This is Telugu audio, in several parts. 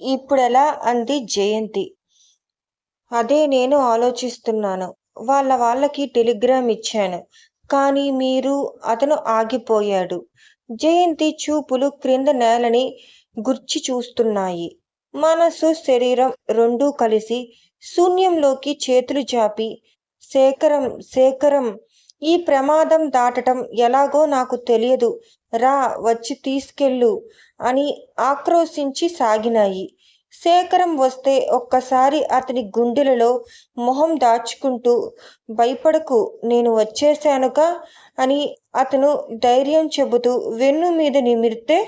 ఇప్పుడెలా అంది జయంతి. అదే నేను ఆలోచిస్తున్నాను. వాళ్ళ వాళ్ళకి టెలిగ్రామ్ ఇచ్చాను. కానీ మీరు అతను ఆగిపోయాడు. జయంతి చూపులు క్రింద నేలని గుర్చి చూస్తున్నాయి. మనసు, శరీరం రెండూ కలిసి శూన్యంలోకి చేతులు చాపి శేఖరం శేఖరం ఈ ప్రమాదం దాటటం ఎలాగో నాకు తెలియదు రా వచ్చి తీసుకెళ్ళు అని ఆక్రోశించి సాగినాయి. శేఖరం వస్తే ఒక్కసారి అతని గుండెలలో మొహం దాచుకుంటూ భయపడకు నేను వచ్చేశానుగా అని అతను ధైర్యం చెబుతూ వెన్ను మీద నిమిరితే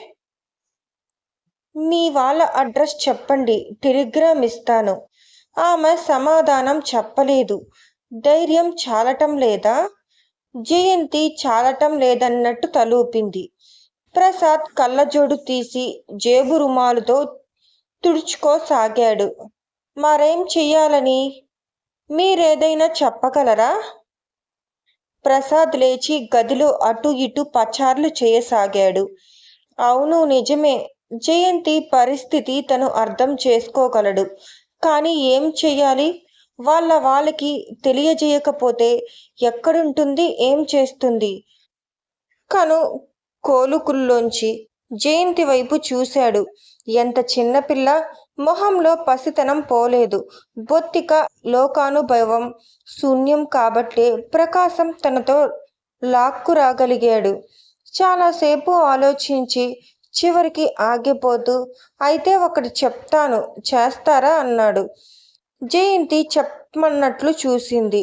మీ వాళ్ళ అడ్రస్ చెప్పండి టెలిగ్రామ్ ఇస్తాను. ఆమె సమాధానం చెప్పలేదు. ధైర్యం చాలటం లేదా? జయంతి చాలటం లేదన్నట్టు తలూపింది. ప్రసాద్ కళ్ళజోడు తీసి జేబు రుమాలుతో తుడుచుకోసాగాడు. మరేం చెయ్యాలని? మీరేదైనా చెప్పగలరా? ప్రసాద్ లేచి గదిలో అటు ఇటు పచార్లు చేయసాగాడు. అవును నిజమే. జయంతి పరిస్థితి తను అర్థం చేసుకోగలడు. కానీ ఏం చెయ్యాలి? వాళ్ళ వాళ్ళకి తెలియజేయకపోతే ఎక్కడుంటుంది ఏం చేస్తుంది? కను కోలుకుల్లోంచి జయంతి వైపు చూశాడు. ఎంత చిన్నపిల్ల! మొహంలో పసితనం పోలేదు. బొత్తిక లోకానుభవం శూన్యం కాబట్టే ప్రకాశం తనతో లాక్కురాగలిగాడు. చాలాసేపు ఆలోచించి చివరికి ఆగిపోతూ అయితే ఒకటి చెప్తాను చేస్తారా అన్నాడు. జయంతి చెప్పమన్నట్లు చూసింది.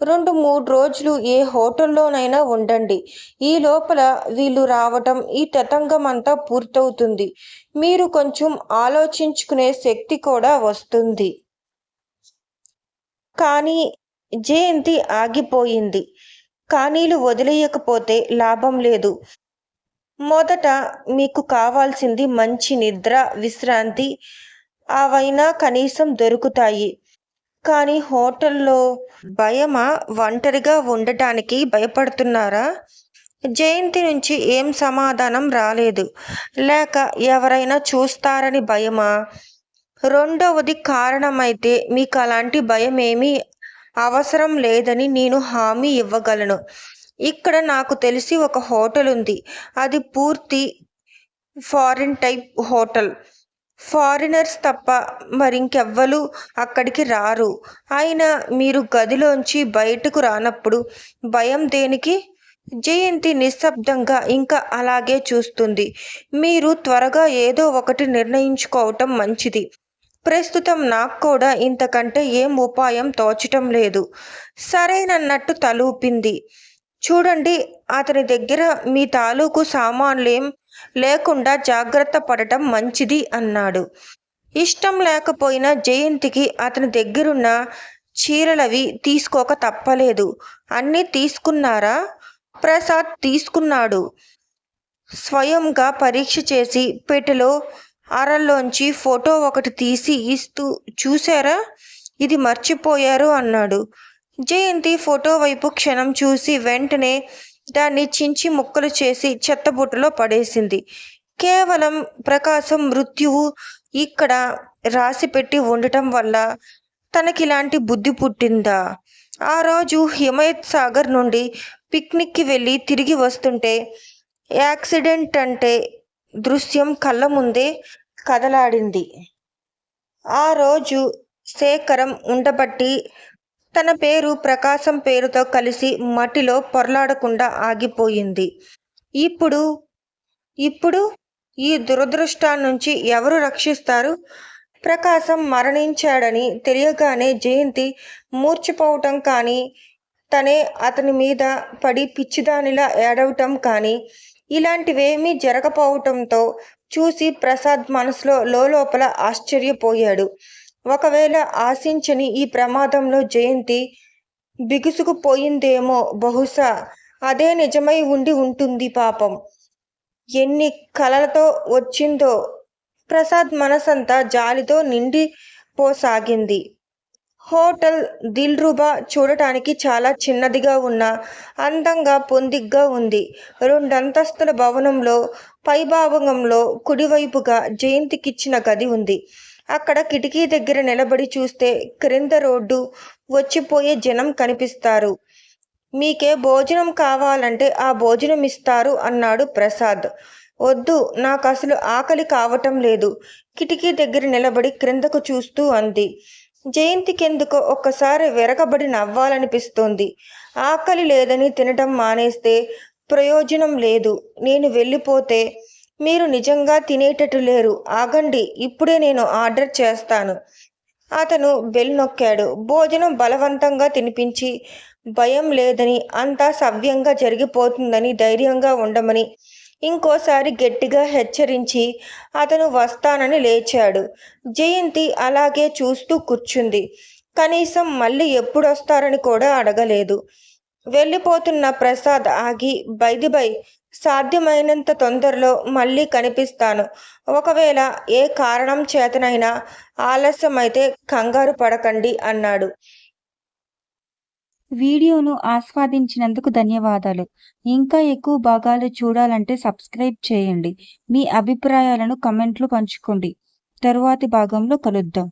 రెండు మూడు రోజులు ఏ హోటల్లోనైనా ఉండండి. ఈ లోపల వీళ్ళు రావటం ఈ తతంగం అంతా పూర్తవుతుంది. మీరు కొంచెం ఆలోచించుకునే శక్తి కూడా వస్తుంది. కానీ జయంతి ఆగిపోయింది. కానీలు వదిలేయకపోతే లాభం లేదు. మొదట మీకు కావాల్సింది మంచి నిద్ర, విశ్రాంతి అవైనా కనీసం దొరుకుతాయి. కానీ హోటల్లో భయమా ఒంటరిగా ఉండటానికి భయపడుతున్నారా? జయంతి నుంచి ఏం సమాధానం రాలేదు. లేక ఎవరైనా చూస్తారని భయమా? రెండవది కారణమైతే మీకు అలాంటి భయం ఏమీ అవసరం లేదని నేను హామీ ఇవ్వగలను. ఇక్కడ నాకు తెలిసి ఒక హోటల్ ఉంది అది పూర్తి ఫారిన్ టైప్ హోటల్. ఫారినర్స్ తప్ప మరింకెవ్వరూ అక్కడికి రారు. అయినా మీరు గదిలోంచి బయటకు రానప్పుడు భయం దేనికి? జయంతి నిశ్శబ్దంగా ఇంకా అలాగే చూస్తుంది. మీరు త్వరగా ఏదో ఒకటి నిర్ణయించుకోవటం మంచిది. ప్రస్తుతం నాక్కూడా ఇంతకంటే ఏం ఉపాయం తోచటం లేదు. సరేనన్నట్టు తలూపింది. చూడండి అతని దగ్గర మీ తాలూకు సామాన్లేం లేకుండా జాగ్రత్త పడటం మంచిది అన్నాడు. ఇష్టం లేకపోయినా జయంతికి అతని దగ్గరున్న చీరలవి తీసుకోక తప్పలేదు. అన్నీ తీసుకున్నారా? ప్రసాద్ తీసుకున్నాడు. స్వయంగా పరీక్ష చేసి పెట్టెలో అరల్లోంచి ఫోటో ఒకటి తీసి ఇస్తూ చూశారా? ఇది మర్చిపోయారు అన్నాడు. జయంతి ఫోటో వైపు క్షణం చూసి వెంటనే దాన్ని చించి ముక్కలు చేసి చెత్తబుట్టలో పడేసింది. కేవలం ప్రకాశం మృత్యువు ఇక్కడ రాసిపెట్టి ఉండటం వల్ల తనకిలాంటి బుద్ధి పుట్టిందా? ఆ రోజు హిమయత్ సాగర్ నుండి పిక్నిక్కి వెళ్ళి తిరిగి వస్తుంటే యాక్సిడెంట్ అంటే దృశ్యం కళ్ళ ముందే కదలాడింది. ఆ రోజు శేఖరం ఉండబట్టి తన పేరు ప్రకాశం పేరుతో కలిసి మట్టిలో పొరలాడకుండా ఆగిపోయింది. ఇప్పుడు ఇప్పుడు ఈ దురదృష్టాన్నుంచి ఎవరు రక్షిస్తారు? ప్రకాశం మరణించాడని తెలియగానే జయంతి మూర్చిపోవటం కానీ, తనే అతని మీద పడి పిచ్చిదానిలా ఏడవటం కానీ ఇలాంటివేమీ జరగపోవటంతో చూసి ప్రసాద్ మనసులో లోలోపల ఆశ్చర్యపోయాడు. ఒకవేళ ఆశించని ఈ ప్రమాదంలో జయంతి బిగుసుకుపోయిందేమో బహుశా అదే నిజమై ఉండి ఉంటుంది పాపం. ఎన్ని కలలతో వచ్చిందో ప్రసాద్ మనసంతా జాలితో నిండిపోసాగింది. హోటల్ దిల్ రుబా చూడటానికి చాలా చిన్నదిగా ఉన్న అందంగా పొందిగ్గా ఉంది. రెండంతస్తుల భవనంలో పైభాగంలో కుడివైపుగా జయంతికిచ్చిన గది ఉంది అక్కడ కిటికీ దగ్గర నిలబడి చూస్తే క్రింద రోడ్డు వచ్చిపోయే జనం కనిపిస్తారు. మీకే భోజనం కావాలంటే ఆ భోజనం ఇస్తారు అన్నాడు ప్రసాద్. వద్దు నాకు అసలు ఆకలి కావటం లేదు. కిటికీ దగ్గర నిలబడి క్రిందకు చూస్తూ అంది. జయంతికెందుకో ఒక్కసారి వెరకబడి నవ్వాలనిపిస్తోంది. ఆకలి లేదని తినటం మానేస్తే ప్రయోజనం లేదు. నేను వెళ్ళిపోతే మీరు నిజంగా తినేటట్టు లేరు. ఆగండి ఇప్పుడే నేను ఆర్డర్ చేస్తాను. అతను బెల్ నొక్కాడు. భోజనం బలవంతంగా తినిపించి భయం లేదని అంతా సవ్యంగా జరిగిపోతుందని ధైర్యంగా ఉండమని ఇంకోసారి గట్టిగా హెచ్చరించి అతను వస్తానని లేచాడు. జయంతి అలాగే చూస్తూ కూర్చుంది. కనీసం మళ్ళీ ఎప్పుడొస్తారని కూడా అడగలేదు. వెళ్ళిపోతున్న ప్రసాద్ ఆగి బైదిబై సాధ్యమైనంత తొందరలో మళ్ళీ కనిపిస్తాను. ఒకవేళ ఏ కారణం చేతనైనా ఆలస్యమైతే కంగారు పడకండి అన్నాడు. వీడియోను ఆస్వాదించినందుకు ధన్యవాదాలు. ఇంకా ఎక్కువ భాగాలు చూడాలంటే సబ్స్క్రైబ్ చేయండి. మీ అభిప్రాయాలను కమెంట్లు పంచుకోండి. తరువాతి భాగంలో కలుద్దాం.